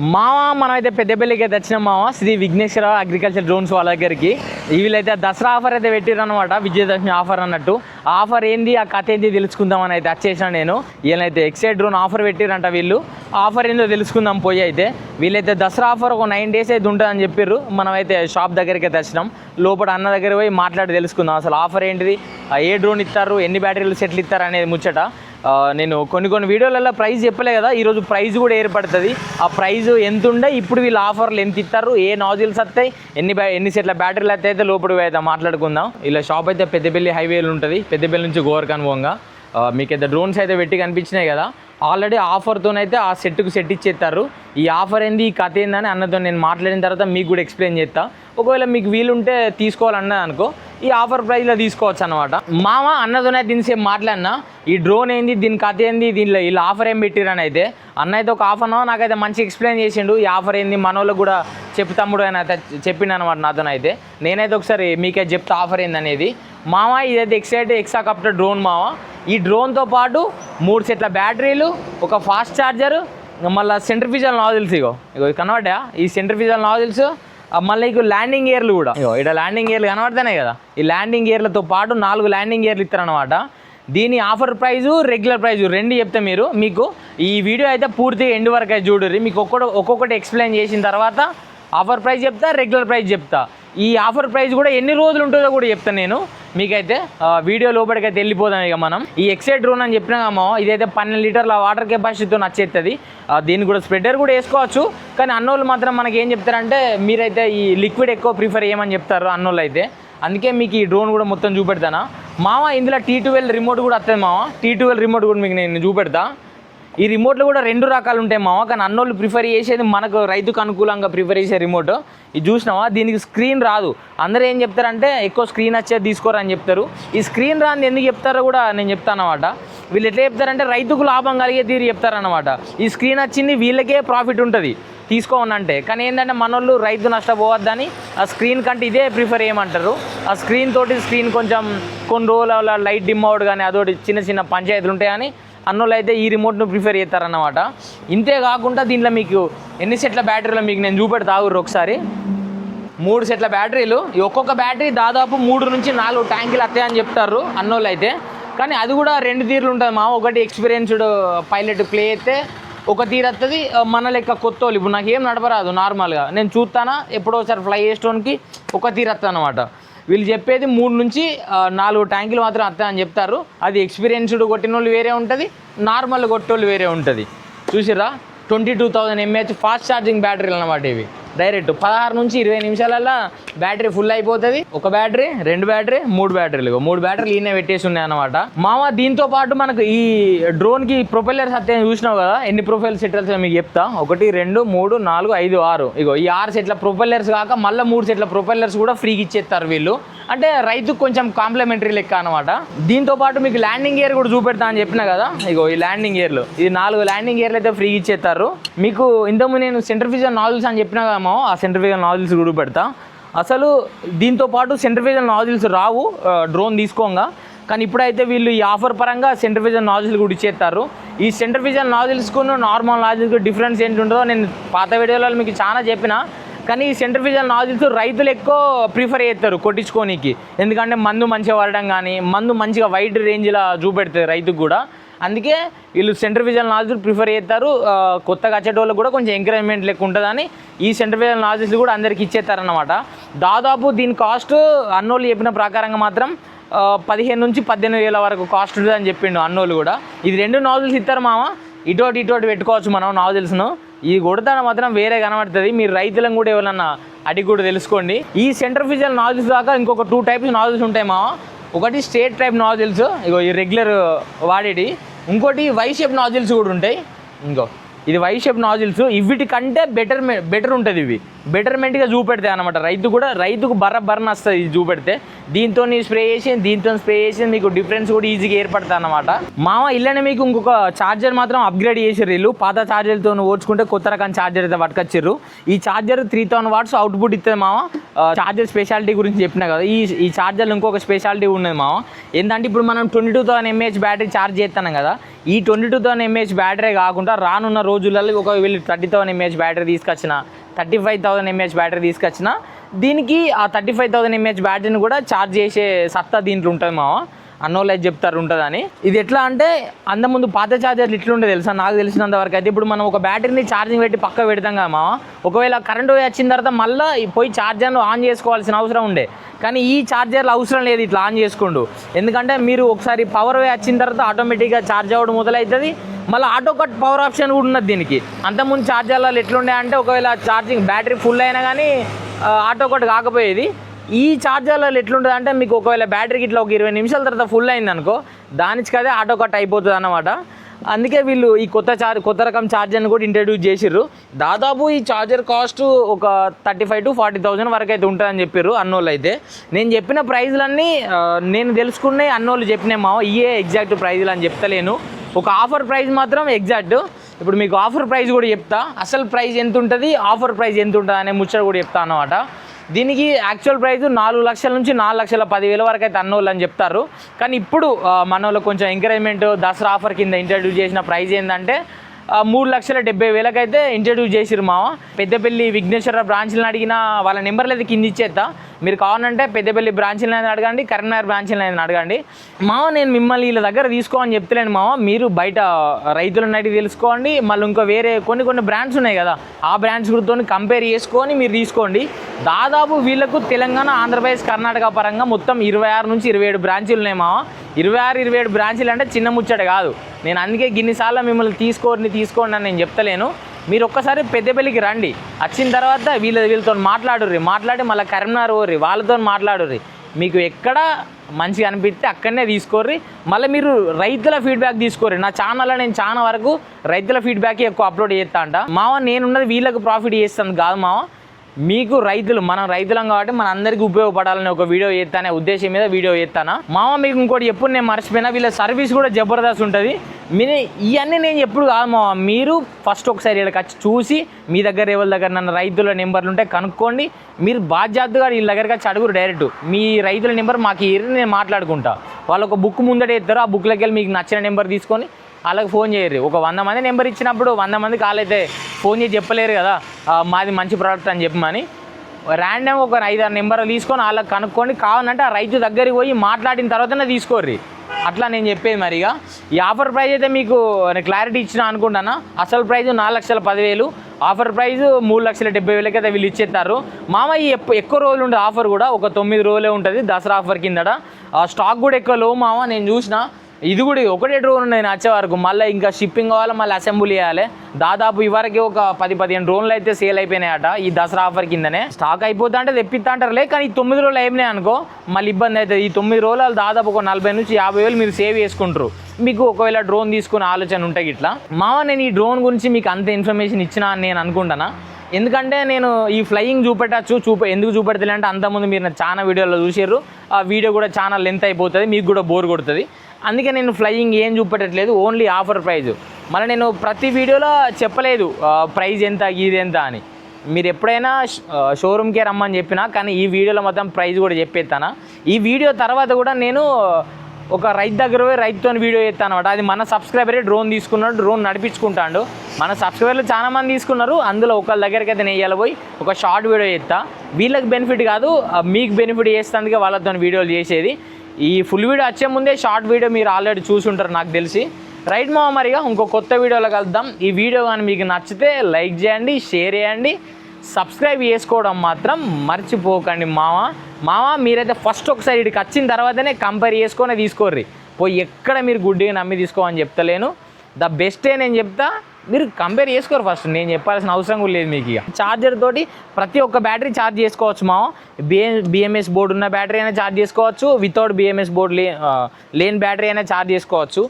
మామ మనమైతే పెద్దపల్లికి అయితే వచ్చిన మామ శ్రీ విఘ్నేశ్వర అగ్రికల్చర్ డ్రోన్స్ వాళ్ళ దగ్గరికి. వీళ్ళైతే దసరా ఆఫర్ అయితే పెట్టిర్రు అనమాట విజయదశమి ఆఫర్ అన్నట్టు. ఆఫర్ ఏంది ఆ కథ ఏంది తెలుసుకుందామని అయితే వచ్చేసాను నేను. వీళ్ళైతే ఎక్సైడ్ డ్రోన్ ఆఫర్ పెట్టిరంట వీళ్ళు. ఆఫర్ ఏందో తెలుసుకుందాం పోయి అయితే. వీళ్ళైతే దసరా ఆఫర్ ఒక నైన్ డేస్ అయితే ఉంటుందని చెప్పిర్రు. మనమైతే షాప్ దగ్గరికి అయితే వచ్చినాం. లోపల అన్న దగ్గర పోయి మాట్లాడి తెలుసుకుందాం. అసలు ఆఫర్ ఏంటిది? ఏ డ్రోన్ ఇస్తారు? ఎన్ని బ్యాటరీలు సెట్లు ఇస్తారు? అనేది ముచ్చట. నేను కొన్ని కొన్ని వీడియోలలో ప్రైస్ చెప్పలే కదా ఈరోజు ప్రైజ్ కూడా ఏర్పడుతుంది. ఆ ప్రైజ్ ఎంత ఉండే ఇప్పుడు వీళ్ళు ఆఫర్లు ఎంత ఇస్తారు ఏ నాజిల్స్ వస్తాయి ఎన్ని ఎన్ని సెట్ల బ్యాటరీలు అయితే అయితే లోపలికి అయితే మాట్లాడుకుందాం. ఇలా షాప్ అయితే పెద్దపల్లి హైవేలు ఉంటుంది పెద్దపల్లి నుంచి గోవర్కన్ పోగా మీకు అయితే డ్రోన్స్ అయితే పెట్టి కనిపించినాయి కదా ఆల్రెడీ ఆఫర్తోనైతే ఆ సెట్కు సెట్ ఇచ్చేస్తారు ఈ ఆఫర్ ఏంది? ఈ కథ ఏందని అన్నతో నేను మాట్లాడిన తర్వాత మీకు కూడా ఎక్స్ప్లెయిన్ చేస్తా. ఒకవేళ మీకు వీలుంటే తీసుకోవాలన్నది అనుకో ఈ ఆఫర్ ప్రైస్లో తీసుకోవచ్చు అనమాట మామ అన్నతోనే దీని మాట్లాడినా ఈ డ్రోన్ ఏంది? దీని కథ ఏంది? దీనిలో వీళ్ళు ఆఫర్ ఏం పెట్టిరని అయితే అన్న అయితే ఒక హాఫ్ అన్ అవర్ నాకైతే మంచి ఎక్స్ప్లెయిన్ చేసిండు. ఈ ఆఫర్ ఏంది? మన వాళ్ళకి కూడా చెప్పు తమ్ముడు అని అయితే చెప్పిండు అనమాట నాతోనైతే. నేనైతే ఒకసారి మీకే చెప్తా ఆఫర్ ఏందనేది. మామ ఇదైతే ఎక్సైట్ ఎక్సా కప్టర్ డ్రోన్ మామ. ఈ డ్రోన్తో పాటు మూడు సెట్ల బ్యాటరీలు ఒక ఫాస్ట్ ఛార్జర్ మళ్ళీ సెంట్రిఫిజల్ నాజిల్స్ ఇగో. ఇగో కనబడ్డా? ఈ సెంట్రిఫిజల్ నాజిల్స్ మళ్ళీ ఇక ల్యాండింగ్ ఇయర్లు కూడా. ఇగో. ఇక్కడ ల్యాండింగ్ ఇయర్లు కనబడతాయి కదా? ఈ ల్యాండింగ్ ఇయర్లతో పాటు నాలుగు ల్యాండింగ్ ఇయర్లు ఇస్తారనమాట దీని ఆఫర్ ప్రైజు రెగ్యులర్ ప్రైజు రెండు చెప్తే మీరు మీకు ఈ వీడియో అయితే పూర్తిగా ఎండ్ వరకు అయితే చూడరు మీకు ఒక్కొక్కటి ఒక్కొక్కటి ఎక్స్ప్లెయిన్ చేసిన తర్వాత ఆఫర్ ప్రైస్ చెప్తా రెగ్యులర్ ప్రైస్ చెప్తా. ఈ ఆఫర్ ప్రైస్ కూడా ఎన్ని రోజులు ఉంటుందో కూడా చెప్తాను నేను. మీకైతే వీడియో లోపలికైతే వెళ్ళిపోతాను వెళ్ళిపోదాం ఇక మనం. ఈ ఎక్సైడ్ డ్రోన్ అని చెప్పినామో ఇదైతే పన్నెండు లీటర్ల వాటర్ కెపాసిటీతో నచ్చేస్తుంది దీన్ని కూడా స్ప్రెడర్ కూడా వేసుకోవచ్చు. కానీ అన్నోళ్ళు మాత్రం మనకి ఏం చెప్తారంటే మీరైతే ఈ లిక్విడ్ ఎక్కువ ప్రిఫర్ చేయమని చెప్తారు అన్నోళ్ళు అయితే. అందుకే మీకు ఈ డ్రోన్ కూడా మొత్తం చూపెడతానా. మామ ఇందులో టీ టువెల్ రిమోట్ కూడా వస్తుంది మామ టీ ట్వెల్వ్ రిమోట్ కూడా మీకు నేను చూపెడతా. ఈ రిమోట్లో కూడా రెండు రకాలు ఉంటాయి మామ కానీ అన్నోళ్ళు ప్రిఫర్ చేసేది మనకు రైతుకు అనుకూలంగా ప్రిఫర్ చేసే రిమోట్ ఇది చూసినావా? దీనికి స్క్రీన్ రాదు. అందరూ ఏం చెప్తారంటే ఎక్కువ స్క్రీన్ వచ్చేది తీసుకోరని చెప్తారు. ఈ స్క్రీన్ రాని ఎందుకు చెప్తారో కూడా నేను చెప్తాను వీళ్ళు ఎట్లా చెప్తారంటే రైతుకు లాభం కలిగే తీరు చెప్తారనమాట ఈ స్క్రీన్ వచ్చింది వీళ్ళకే ప్రాఫిట్ ఉంటుంది. తీసుకోవనంటే కానీ ఏంటంటే మనోళ్ళు రైతు నష్టపోవద్దని ఆ స్క్రీన్ కంటే ఇదే ప్రిఫర్ చేయమంటారు. ఆ స్క్రీన్ తోటి స్క్రీన్ కొంచెం కొన్ని రోజుల లైట్ డిమ్ అవుట్ కానీ అదొకటి చిన్న చిన్న పంచాయతీలు ఉంటాయి కానీ అన్నోళ్ళు అయితే ఈ రిమోట్ను ప్రిఫర్ చేస్తారన్నమాట. ఇంతే కాకుండా దీంట్లో మీకు ఎన్ని సెట్ల బ్యాటరీలో మీకు నేను చూపెడతా తాగురు ఒకసారి. మూడు సెట్ల బ్యాటరీలు. ఈ ఒక్కొక్క బ్యాటరీ దాదాపు మూడు నుంచి నాలుగు ట్యాంకులు వస్తాయని చెప్తారు అన్నోళ్ళు అయితే కానీ అది కూడా రెండు తీరులు ఉంటుంది మా ఒకటి ఎక్స్పీరియన్స్డ్ పైలట్ ప్లే అయితే ఒక తీరు వస్తుంది మన లెక్క కొత్త వాళ్ళు. ఇప్పుడు నాకు ఏం నడపరాదు నార్మల్గా. నేను చూస్తానా ఎప్పుడో ఒకసారి ఫ్లై చేసేటోనికి ఒక తీరు వస్తుంది అనమాట వీళ్ళు చెప్పేది మూడు నుంచి నాలుగు ట్యాంకులు మాత్రం వస్తాయని చెప్తారు. అది ఎక్స్పీరియన్స్డ్ కొట్టిన వాళ్ళు వేరే ఉంటుంది నార్మల్ కొట్టోళ్ళు వేరే ఉంటుంది. చూసిరా twenty two thousand mAh fast charging బ్యాటరీలు అనమాట ఇవి. డైరెక్ట్ పదహారు నుంచి ఇరవై నిమిషాలల్లో బ్యాటరీ ఫుల్ అయిపోతుంది. ఒక బ్యాటరీ రెండు బ్యాటరీ మూడు బ్యాటరీలు ఇగో. మూడు బ్యాటరీలు ఈయన పెట్టేసి ఉన్నాయి అనమాట మామ దీంతో పాటు మనకు ఈ డ్రోన్కి ప్రొపెల్లర్స్ అయితే చూసినావు కదా? ఎన్ని ప్రొఫైల్ సెట్స్ మీకు చెప్తా. ఒకటి రెండు మూడు నాలుగు ఐదు ఆరు. ఇగో ఈ ఆరు సెట్ల ప్రొపెల్లర్స్ కాక మళ్ళీ మూడు సెట్ల ప్రొపెల్లర్స్ కూడా ఫ్రీకి ఇచ్చేస్తారు వీళ్ళు. అంటే రైతుకు కొంచెం కాంప్లిమెంటరీ లెక్క అనమాట దీంతో పాటు మీకు ల్యాండింగ్ ఇయర్ కూడా చూపెడతా అని చెప్పిన కదా? ఇగో ఈ ల్యాండింగ్ ఇయర్లు ఇది నాలుగు ల్యాండింగ్ గేర్లు అయితే ఫ్రీగా ఇచ్చేస్తారు. మీకు ఇంతకుముందు నేను సెంటర్ ఫిజన్ నాలుగు అని చెప్పిన కదమో ఆ సెంట్రిఫిజల్ నాజిల్స్ కూడా పెడతా. అసలు దీంతో పాటు సెంట్రిఫిజల్ నాజిల్స్ రావు డ్రోన్ తీసుకోగా. కానీ ఇప్పుడైతే వీళ్ళు ఈ ఆఫర్ పరంగా సెంట్రిఫిజల్ నాజిల్స్ కూడా ఇచ్చేస్తారు. ఈ సెంట్రిఫిజల్ నాజిల్స్కు నార్మల్ నాజిల్స్కు డిఫరెన్స్ ఏంటి ఉంటుందో నేను పాత వీడియోలో మీకు చాలా చెప్పిన. కానీ ఈ సెంట్రిఫిజల్ నాజిల్స్ రైతులు ఎక్కువ ప్రిఫర్ చేస్తారు కొట్టించుకోనికి. ఎందుకంటే మందు మంచిగా వాడడం కానీ మందు మంచిగా వైడ్ రేంజ్లో చూపెడుతుంది రైతుకు కూడా. అందుకే వీళ్ళు సెంటర్ సెంట్రిఫిజల్ నాజిల్ ప్రిఫర్ చేస్తారు. కొత్తగా వచ్చేటోళ్ళకి కూడా కొంచెం ఎంకరేజ్మెంట్ లెక్క ఉంటుందని ఈ సెంటర్ సెంట్రిఫిజల్ నాజిల్స్ కూడా అందరికి ఇచ్చేస్తారన్నమాట. దాదాపు దీని కాస్ట్ అన్నోళ్ళు చెప్పిన ప్రకారంగా మాత్రం పదిహేను నుంచి పద్దెనిమిది వేల వరకు కాస్ట్ ఉంటుంది అని చెప్పిండు అన్నోళ్ళు కూడా. ఇది రెండు నాజిల్స్ ఇస్తారు మామ. ఇటోటి ఇటోటి పెట్టుకోవచ్చు మనం నాజిల్స్ను ఈ కొడతాన మాత్రం వేరే కనబడుతుంది. మీరు రైతులను కూడా ఎవరన్నా అడిగి కూడా తెలుసుకోండి. ఈ సెంటర్ ఫిజల్ నాజిల్స్ దాకా ఇంకొక టూ టైప్స్ నాజిల్స్ ఉంటాయి మామ. ఒకటి స్టేట్ టైప్ నాజిల్స్ ఇగో ఈ రెగ్యులర్ వాడేటి. ఇంకోటి వై షేప్ నాజిల్స్ కూడా ఉంటాయి. ఇంకో. ఇది వై షేప్ నాజిల్స్ ఇవిటి కంటే బెటర్ బెటర్ ఉంటుంది ఇవి. బెటర్మెంట్గా చూపెడతాయి అనమాట రైతు కూడా రైతుకు బర్ర బర్ర వస్తుంది ఇది చూపెడితే. దీంతో స్ప్రే చేసి దీంతో స్ప్రే చేసి మీకు డిఫరెన్స్ కూడా ఈజీగా ఏర్పడుతుంది అనమాట మామ ఇల్లనే మీకు ఇంకొక ఛార్జర్ మాత్రం అప్గ్రేడ్ చేసారు వీళ్ళు. పాత ఛార్జర్తో ఓడ్చుకుంటే కొత్త రకం ఛార్జర్ అయితే పట్టుకొచ్చారు ఈ charger three thousand watts output ఇస్తుంది మామ. ఛార్జర్ స్పెషాలిటీ గురించి చెప్పిన కదా. ఈ ఈ ఛార్జర్లో ఇంకొక స్పెషాలిటీ ఉన్నది మామ. ఏంటంటే ఇప్పుడు మనం twenty two thousand mAh battery charge చేస్తున్నాం కదా. ఈ twenty two thousand mAh battery కాకుండా రానున్న రోజులలో ఒక వీళ్ళు థర్టీ థౌసండ్ ఎంఏహెచ్ బ్యాటరీ తీసుకొచ్చిన thirty five thousand mAh battery తీసుకొచ్చిన దీనికి ఆ థర్టీ ఫైవ్ థౌసండ్ ఎంఏహెచ్ బ్యాటరీని కూడా ఛార్జ్ చేసే సత్తా దీంట్లో ఉంటుంది మావా. అన్నోళ్ళు అయితే చెప్తారు ఉంటుందని. ఇది ఎట్లా అంటే అంత ముందు పాత ఛార్జర్లు ఇట్లుండే తెలుసా? నాకు తెలిసినంత వరకు అయితే ఇప్పుడు మనం ఒక బ్యాటరీని ఛార్జింగ్ పెట్టి పక్క పెడతాం కదా మామ. ఒకవేళ కరెంట్ వచ్చిన తర్వాత మళ్ళీ పోయి ఛార్జర్ను ఆన్ చేసుకోవాల్సిన అవసరం ఉండే. కానీ ఈ ఛార్జర్లు అవసరం లేదు ఇట్లా ఆన్ చేసుకోండు. ఎందుకంటే మీరు ఒకసారి పవర్ వచ్చిన తర్వాత ఆటోమేటిక్గా ఛార్జ్ అవ్వడం మొదలవుతుంది మళ్ళీ ఆటో కట్ పవర్ ఆప్షన్ కూడా ఉన్నది దీనికి. అంతకుముందు ఛార్జర్లలో ఎట్లుండే అంటే ఒకవేళ ఛార్జింగ్ బ్యాటరీ ఫుల్ అయినా కానీ ఆటో కట్ కాకపోయేది. ఈ ఛార్జర్లలో ఎట్లుంటుంది అంటే మీకు ఒకవేళ బ్యాటరీకి ఇట్లా ఒక ఇరవై నిమిషాల తర్వాత ఫుల్ అయింది అనుకో దానికి కదే ఆటో కట్ అయిపోతుంది అన్నమాట. అందుకే వీళ్ళు ఈ కొత్త చార్జ్ కొత్త రకం ఛార్జర్ని కూడా ఇంట్రడ్యూస్ చేసిర్రు. దాదాపు ఈ ఛార్జర్ కాస్ట్ ఒక thirty five to forty thousand వరకు అయితే ఉంటుందని చెప్పారు అన్నోళ్ళు అయితే. నేను చెప్పిన ప్రైజ్లన్నీ నేను తెలుసుకున్నాయి అన్నోళ్ళు చెప్పినాయి మా ఇయే ఎగ్జాక్ట్ ప్రైజ్లు అని చెప్తలేను. ఒక ఆఫర్ ప్రైస్ మాత్రం ఎగ్జాక్ట్ ఇప్పుడు మీకు ఆఫర్ ప్రైస్ కూడా చెప్తా. అసలు ప్రైస్ ఎంత ఉంటుంది ఆఫర్ ప్రైస్ ఎంత ఉంటుంది అనే ముచ్చట కూడా చెప్తా అన్నమాట. దీనికి యాక్చువల్ ప్రైస్ నాలుగు లక్షల నుంచి నాలుగు లక్షల పదివేల వరకు అయితే అన్నోళ్ళు అని చెప్తారు. కానీ ఇప్పుడు మన వాళ్ళు కొంచెం ఎంకరేజ్మెంట్ దసరా ఆఫర్ కింద ఇంట్రడ్యూస్ చేసిన ప్రైస్ ఏంటంటే మూడు లక్షల డెబ్బై వేలకైతే ఇంట్రడ్యూస్ చేసిరు మామ. పెద్దపల్లి విఘ్నేశ్వర బ్రాంచ్లను అడిగిన వాళ్ళ నెంబర్లు అయితే కింద ఇచ్చేస్తా మీరు కావాలంటే పెద్దపల్లి బ్రాంచ్లను అయినా అడగండి కరీంనగర్ బ్రాంచ్లను అయినా అడగండి. మామ నేను మిమ్మల్ని వీళ్ళ దగ్గర తీసుకోమని చెప్తలేను మామ. మీరు బయట రైతులను అడిగి తెలుసుకోండి మళ్ళీ ఇంకా వేరే కొన్ని కొన్ని బ్రాండ్స్ ఉన్నాయి కదా ఆ బ్రాండ్స్ గురితో కంపేర్ చేసుకొని మీరు తీసుకోండి. దాదాపు వీళ్ళకు తెలంగాణ ఆంధ్రప్రదేశ్ కర్ణాటక పరంగా మొత్తం ఇరవై ఆరు నుంచి ఇరవై ఏడు బ్రాంచీలు ఉన్నాయి మామ. ఇరవై ఆరు ఇరవై ఏడు బ్రాంచీలు అంటే చిన్న ముచ్చట కాదు. నేను అందుకే గిన్నిసార్లు మిమ్మల్ని తీసుకోండి తీసుకోండి అని నేను చెప్తలేను. మీరు ఒక్కసారి పెద్దపల్లికి రండి. వచ్చిన తర్వాత వీళ్ళ వీళ్ళతో మాట్లాడుర్రి. మాట్లాడి మళ్ళీ కరీంనగర్ ఓర్రి వాళ్ళతో మాట్లాడుర్రి. మీకు ఎక్కడ మంచిగా అనిపిస్తే అక్కడనే తీసుకోర్రి. మళ్ళీ మీరు రైతుల ఫీడ్బ్యాక్ తీసుకోర్రి. నా ఛానల్లో నేను చాలా వరకు రైతుల ఫీడ్బ్యాక్ ఎక్కువ అప్లోడ్ చేస్తా అంట. మావ నేనున్నది వీళ్ళకి ప్రాఫిట్ చేస్తాను కాదు మావ. మీకు రైతులు మనం రైతులం కాబట్టి మన అందరికీ ఉపయోగపడాలని ఒక వీడియో చేస్తానే ఉద్దేశం మీద వీడియో చేస్తానా? మామ మీకు ఇంకోటి ఎప్పుడు నేను మర్చిపోయినా వీళ్ళ సర్వీస్ కూడా జబర్దస్త్ ఉంటుంది. మీరు ఇవన్నీ నేను ఎప్పుడు కాదు మామ. మీరు ఫస్ట్ ఒకసారి ఇక్కడికి వచ్చి చూసి మీ దగ్గర ఎవరి దగ్గర నన్ను రైతుల నెంబర్లు ఉంటే కనుక్కోండి. మీరు బాధ్యతగా వీళ్ళ దగ్గరికి వచ్చి అడుగురు డైరెక్ట్. మీ రైతుల నెంబర్ మాకు ఇరి నేను మాట్లాడుకుంటా. వాళ్ళు ఒక బుక్ ముందట ఇస్తారు ఆ బుక్లోకి వెళ్ళి మీకు నచ్చిన నెంబర్ తీసుకొని వాళ్ళకి ఫోన్ చేయరు. ఒక వంద మంది నెంబర్ ఇచ్చినప్పుడు వంద మంది కాలైతే ఫోన్ చేసి చెప్పలేరు కదా. మాది మంచి ప్రోడక్ట్ అని చెప్పమని. ర్యాండమ్ ఒక ఐదారు నెంబర్ తీసుకొని వాళ్ళకి కనుక్కొని కావాలంటే ఆ రైతు దగ్గరికి పోయి మాట్లాడిన తర్వాతనే తీసుకోర్రి. అట్లా నేను చెప్పేది మరిగా ఈ ఆఫర్ ప్రైస్ అయితే మీకు క్లారిటీ ఇచ్చిన అనుకుంటానా? అసలు ప్రైజ్ నాలుగు లక్షల పదివేలు ఆఫర్ ప్రైజ్ మూడు లక్షల డెబ్బై వేలకి అయితే వీళ్ళు ఇచ్చేస్తారు. మామ ఈ ఎప్పు- ఎక్కువ రోజులు ఉంటుంది ఆఫర్ కూడా ఒక తొమ్మిది రోజులే ఉంటుంది దసరా ఆఫర్ కిందట. స్టాక్ కూడా ఎక్కువ లో మామ నేను చూసిన. ఇది కూడా ఒకటే డ్రోన్ ఉన్నాయి నేను వచ్చే వరకు. మళ్ళీ ఇంకా షిప్పింగ్ కావాలి మళ్ళీ అసెంబ్లీ చేయాలి. దాదాపు ఇవరకే ఒక పది పదిహేను డ్రోన్లు అయితే సేల్ అయిపోయినాయట ఈ దసరా ఆఫర్ కిందనే. స్టాక్ అయిపోతా అంటే తెప్పిస్తా అంటారులే కానీ ఈ తొమ్మిది రోజులు అయిపోయినాయి అనుకో. మళ్ళీ ఇబ్బంది అవుతుంది ఈ తొమ్మిది రోజులు దాదాపు ఒక నలభై నుంచి యాభై వేలు మీరు సేవ్ చేసుకుంటారు. మీకు ఒకవేళ డ్రోన్ తీసుకునే ఆలోచన ఉంటాయి ఇట్లా మామ నేను ఈ డ్రోన్ గురించి మీకు అంత ఇన్ఫర్మేషన్ ఇచ్చినా అని నేను అనుకుంటానా? ఎందుకంటే నేను ఈ ఫ్లయింగ్ చూపెట్టచ్చు చూప ఎందుకు చూపెడతలే అంటే అంతకుముందు మీరు నా చాలా వీడియోలో చూసారు ఆ వీడియో కూడా చాలా లెంత్ అయిపోతుంది మీకు కూడా బోర్ కొడుతుంది. అందుకే నేను ఫ్లయింగ్ ఏం చూపెట్టట్లేదు ఓన్లీ ఆఫర్ ప్రైజ్ మళ్ళీ నేను ప్రతి వీడియోలో చెప్పలేదు ప్రైజ్ ఎంత ఇది ఎంత అని. మీరు ఎప్పుడైనా షోరూమ్కే రమ్మని చెప్పినా కానీ ఈ వీడియోలో మొత్తం ప్రైజ్ కూడా చెప్పేస్తానా? ఈ వీడియో తర్వాత కూడా నేను ఒక రైతు దగ్గర పోయి రైతుతో వీడియో చేస్తాను అనమాట అది మన సబ్స్క్రైబరే డ్రోన్ తీసుకున్నాడు డ్రోన్ నడిపించుకుంటాడు. మన సబ్స్క్రైబర్లు చాలామంది తీసుకున్నారు అందులో ఒకళ్ళ దగ్గరికి అయితే నేను పోయి ఒక షార్ట్ వీడియో చేస్తా. వీళ్ళకి బెనిఫిట్ కాదు మీకు బెనిఫిట్ చేస్తానికి వాళ్ళతో వీడియోలు చేసేది. ఈ ఫుల్ వీడియో వచ్చే ముందే షార్ట్ వీడియో మీరు ఆల్రెడీ చూసుంటారు నాకు తెలిసి. రైట్ మామ మరిగా ఇంకో కొత్త వీడియోలో కలుద్దాం. ఈ వీడియో కానీ మీకు నచ్చితే లైక్ చేయండి షేర్ చేయండి. సబ్స్క్రైబ్ చేసుకోవడం మాత్రం మర్చిపోకండి మామ. మామ మీరైతే ఫస్ట్ ఒకసారి ఇక్కడికి వచ్చిన తర్వాతనే కంపేర్ చేసుకొని తీసుకోర్రి. పోయి ఎక్కడ మీరు గుడ్డిగా నమ్మి తీసుకోమని చెప్తలేను. ద బెస్టే నేను చెప్తా. మీరు కంపేర్ చేసుకోరు ఫస్ట్ నేను చెప్పాల్సిన అవసరం కూడా లేదు మీకు ఇక. ఛార్జర్ తోటి ప్రతి ఒక్క బ్యాటరీ ఛార్జ్ చేసుకోవచ్చు మా బిఏ బిఎంఎస్ బోర్డు ఉన్న బ్యాటరీ అయినా ఛార్జ్ చేసుకోవచ్చు. వితౌట్ బిఎంఎస్ బోర్డు లే లేని బ్యాటరీ అయినా ఛార్జ్ చేసుకోవచ్చు.